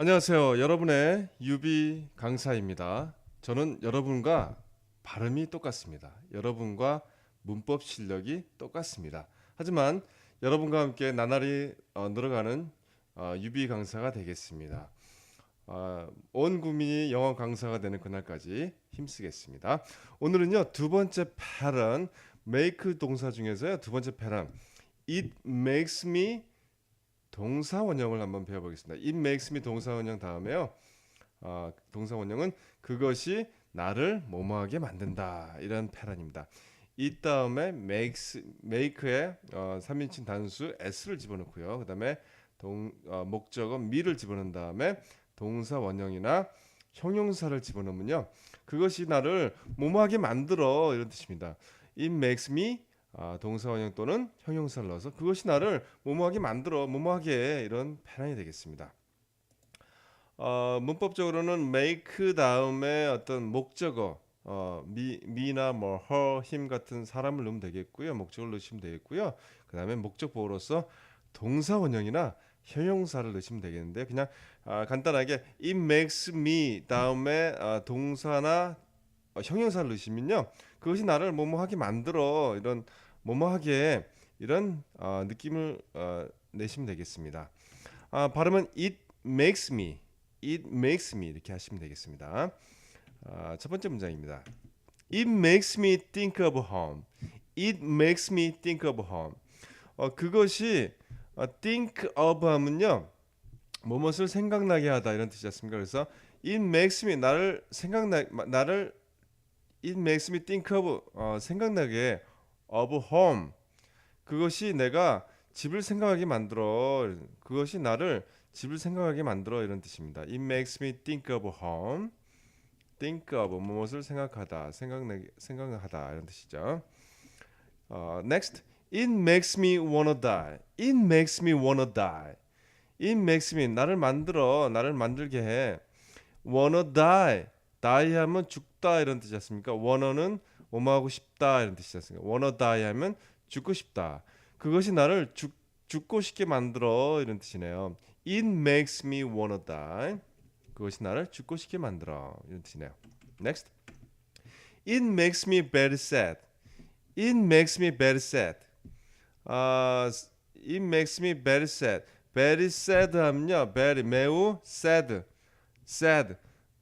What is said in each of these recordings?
안녕하세요. 여러분의 유비 강사입니다. 저는 여러분과 발음이 똑같습니다. 여러분과 문법 실력이 똑같습니다. 하지만 여러분과 함께 나날이 어, 늘어가는 어, 유비 강사가 되겠습니다. 어, 온 국민이 영어 강사가 되는 그날까지 힘쓰겠습니다. 오늘은요 두 번째 패런 make 동사 중에서요 두 번째 패런 it makes me 동사 원형을 한번 배워보겠습니다. It makes me 동사 원형 다음에요. 어, 동사 원형은 그것이 나를 뭐뭐하게 만든다 이런 패런입니다. 이 다음에 makes make에 어, 3인칭 단수 s를 집어넣고요. 그다음에 동 어, 목적어 me를 집어넣은 다음에 동사 원형이나 형용사를 집어넣으면요. 그것이 나를 뭐뭐하게 만들어 이런 뜻입니다. It makes me 아, 동사 원형 또는 형용사를 넣어서 그것이 나를 뭐뭐하게 만들어 뭐뭐하게 이런 패런이 되겠습니다. 어, 문법적으로는 make 다음에 어떤 목적어 어, me, me나 뭐 her, him 같은 사람을 넣으면 되겠고요. 목적을 넣으시면 되겠고요. 그 다음에 목적 보호로서 동사 원형이나 형용사를 넣으시면 되겠는데 그냥 아, 간단하게 it makes me 다음에 아, 동사나 어, 형용사를 넣으시면요. 그것이 나를 뭐뭐하게 만들어 이런 뭐뭐하게 이런 어, 느낌을 어, 내시면 되겠습니다. 아, 발음은 it makes me, it makes me 이렇게 하시면 되겠습니다. 아, 첫 번째 문장입니다. It makes me think of home. It makes me think of home. 어, 그것이 어, think of 하면요. 무엇을 생각나게 하다 이런 뜻이지 않습니까? 그래서 it makes me 나를 생각나 나를 it makes me think of 어, 생각나게 of home 그것이 내가 집을 생각하게 만들어 그것이 나를 집을 생각하게 만들어 이런 뜻입니다. It makes me think of home. think of 무엇을 생각하다, 생각나 생각하다 이런 뜻이죠. 어, next, it makes me wanna die. It makes me wanna die. It makes me 나를 만들어, 나를 만들게 해. wanna die. die 하면 죽 다 이런 뜻이지 않습니까? wanna는 뭐뭐하고 싶다 이런 뜻이지 않습니까? wanna die 하면 죽고 싶다. 그것이 나를 죽, 죽고 싶게 만들어 이런 뜻이네요. It makes me wanna die. 그것이 나를 죽고 싶게 만들어 이런 뜻이네요. Next. It makes me very sad. It makes me very sad. 아, it makes me very sad. very sad 하면요. very 매우 sad. sad.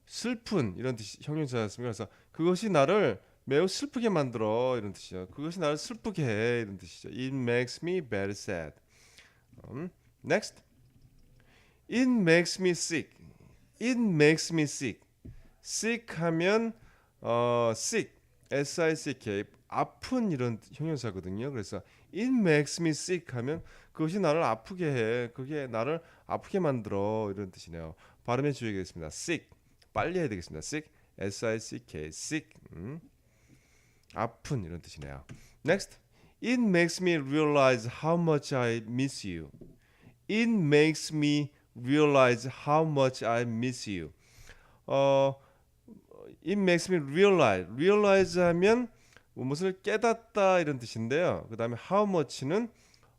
슬픈 이런 뜻이 형용사였습니다. 그래서 그것이 나를 매우 슬프게 만들어 이런 뜻이죠. 그것이 나를 슬프게 해 이런 뜻이죠. It makes me very sad. 음, next. It makes me sick. It makes me sick. sick 하면 어 sick, s i c k 아픈 이런 형용사거든요. 그래서 it makes me sick 하면 그것이 나를 아프게 해. 그게 나를 아프게 만들어 이런 뜻이네요. 발음에 주의하겠습니다. sick 빨리 해야 되겠습니다. sick, s i c k, sick. 음. 아픈 이런 뜻이네요. Next, it makes me realize how much I miss you. It makes me realize how much I miss you. 어, it makes me realize. realize 하면 무엇을 깨닫다 이런 뜻인데요. 그다음에 how much는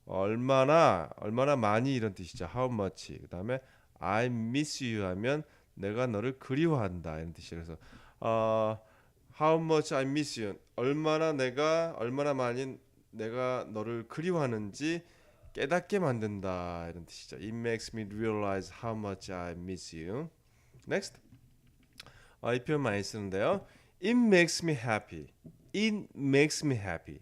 얼마나 얼마나 많이 이런 뜻이죠. how much. 그다음에 I miss you 하면 내가 너를 그리워한다 이런. 그래서 어, how much I miss you. 얼마나 내가 얼마나 많이 내가 너를 그리워하는지 깨닫게 만든다 이런 뜻이죠. It makes me realize how much I miss you. Next. 어, 이 표현 많이 쓰는데요. It makes me happy. It makes me happy.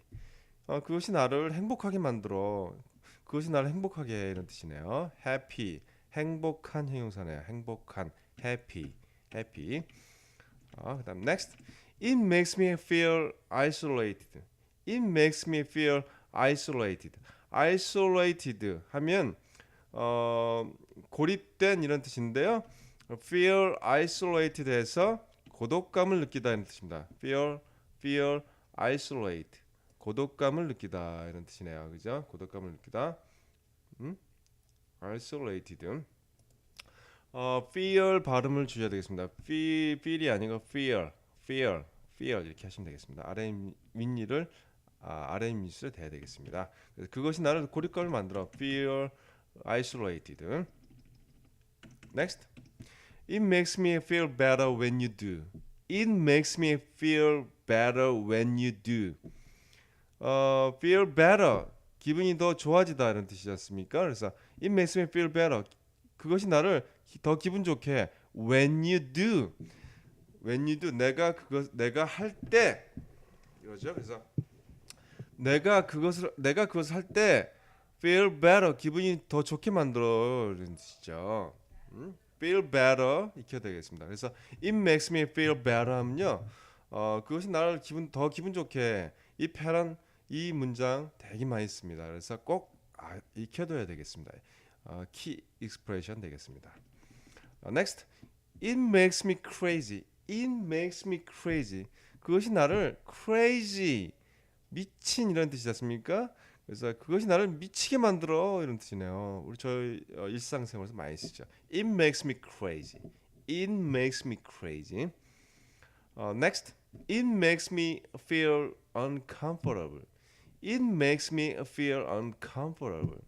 어, 그것이 나를 행복하게 만들어. 그것이 나를 행복하게 해 이런 뜻이네요. happy. 행복한 형용사네요. 행복한 happy. happy. 어, 그다음 next. It makes me feel isolated. It makes me feel isolated. isolated 하면 어, 고립된 이런 뜻인데요. feel isolated에서 고독감을 느끼다 이런 뜻입니다. feel feel isolate 고독감을 느끼다 이런 뜻이네요. 그죠? 고독감을 느끼다. 음? isolated. 어, feel 발음을 주셔야 되겠습니다. feel, feel이 아니고 fear, fear, fear 이렇게 하시면 되겠습니다. 아래 윗니를 아, 아래 밑을 대야 되겠습니다. 그래서 그것이 나를 고립감을 만들어 feel isolated. Next. It makes me feel better when you do. It makes me feel better when you do. 어, feel better. 기분이 더 좋아지다 이런 뜻이지 않습니까? 그래서 it makes me feel better. 그것이 나를 기- 더 기분 좋게 when you do. when you do 내가 그것 내가 할 때 이거죠. 그래서 내가 그것을 내가 그것을 할 때 feel better 기분이 더 좋게 만들어 이런 뜻이죠. 음? feel better 익혀야 되겠습니다. 그래서 it makes me feel better 하면요. 어, 그것이 나를 기분 더 기분 좋게 이 패런 이 문장 되게 많이 씁니다. 그래서 꼭 아, 익혀둬야 되겠습니다. 어, 키 익스프레션 되겠습니다. 어, next, it makes me crazy. It makes me crazy. 그것이 나를 crazy 미친 이런 뜻이지 않습니까? 그래서 그것이 나를 미치게 만들어 이런 뜻이네요. 우리 저희 어, 일상생활에서 많이 쓰죠. It makes me crazy. It makes me crazy. 어, next, it makes me feel uncomfortable. It makes me feel uncomfortable.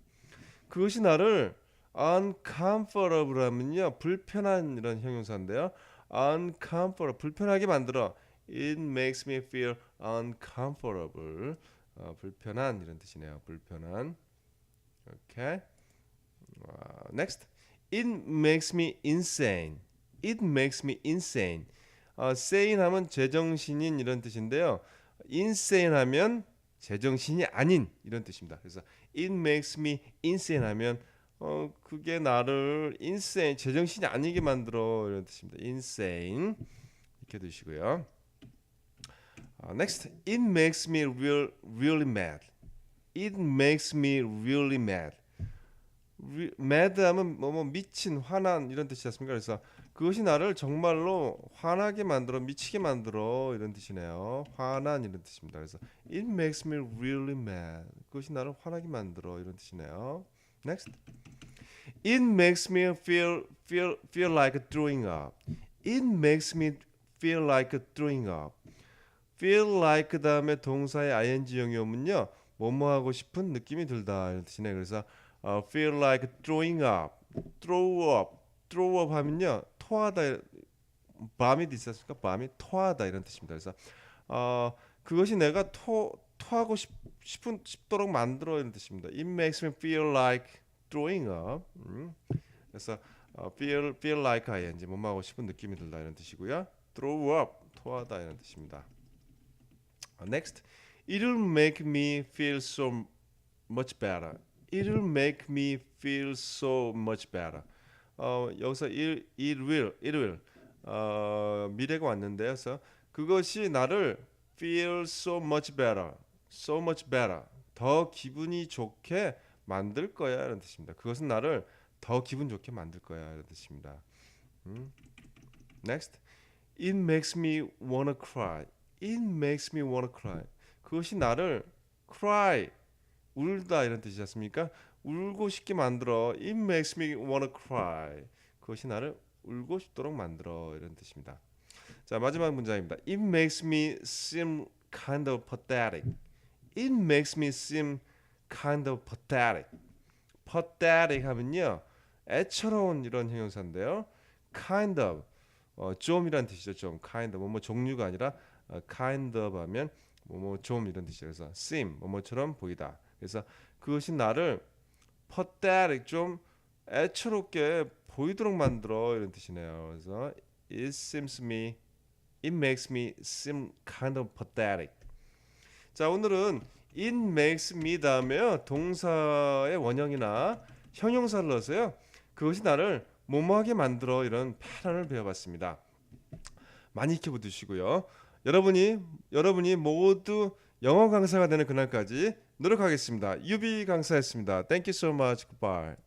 그것이 나를 uncomfortable 하면요 불편한 이런 형용사인데요. uncomfortable 불편하게 만들어. It makes me feel uncomfortable. 어, 불편한 이런 뜻이네요. 불편한. 오케이. 어, next. It makes me insane. It makes me insane. 어, sane 하면 제정신인 이런 뜻인데요. insane 하면 제정신이 아닌 이런 뜻입니다. 그래서 it makes me insane 하면 어 그게 나를 insane 제정신이 아니게 만들어 이런 뜻입니다. insane 이렇게 두시고요. 어, next, it makes me real, really mad. It makes me really mad. Mad 하면 뭐, 뭐 미친, 화난 이런 뜻이지 않습니까? 그래서 그것이 나를 정말로 화나게 만들어 미치게 만들어 이런 뜻이네요. 화난 이런 뜻입니다. 그래서 it makes me really mad. 그것이 나를 화나게 만들어 이런 뜻이네요. Next. It makes me feel feel feel like throwing up. It makes me feel like throwing up. feel like 그다음에 동사의 ing형이 오면요. 뭐뭐 하고 싶은 느낌이 들다 이런 뜻이네. 그래서 어, feel like throwing up, throw up, throw up 하면요. 토하다 밤이 있었습니까? 밤이 토하다 이런 뜻입니다. 그래서 어, 그것이 내가 토 토하고 싶, 싶은 싶도록 만들어 이런 뜻입니다. It makes me feel like throwing up. 음. 그래서 어, feel feel like ing 뭐뭐 하고 싶은 느낌이 들다 이런 뜻이고요. throw up 토하다 이런 뜻입니다. 어, next, it'll make me feel so much better. It'll make me feel so much better. 어, 여기서 it, it will, it will 어, 미래가 왔는데요. 그래서 그것이 나를 feel so much better, so much better, 더 기분이 좋게 만들 거야 이런 뜻입니다. 그것은 나를 더 기분 좋게 만들 거야 이런 뜻입니다. 음. Next, it makes me wanna cry. It makes me wanna cry. 그것이 나를 cry 울다 이런 뜻이지 않습니까? 울고 싶게 만들어. It makes me wanna cry. 그것이 나를 울고 싶도록 만들어 이런 뜻입니다. 자 마지막 문장입니다. It makes me seem kind of pathetic. It makes me seem kind of pathetic. pathetic 하면요 애처로운 이런 형용사인데요. kind of 어, 좀이란 뜻이죠. 좀 kind of 뭐뭐 종류가 아니라 어, kind of 하면 뭐뭐 좀 이런 뜻이죠. 그래서 seem 뭐뭐처럼 보이다. 그래서 그것이 나를 pathetic 좀 애처롭게 보이도록 만들어 이런 뜻이네요. 그래서 it seems me it makes me seem kind of pathetic. 자 오늘은 it makes me 다음에요 동사의 원형이나 형용사를 넣어서요 그것이 나를 뭐뭐하게 만들어 이런 패런을 배워봤습니다. 많이 익혀보시고요. 여러분이 여러분이 모두 영어 강사가 되는 그날까지 노력하겠습니다. 유비 강사였습니다. Thank you so much. Goodbye.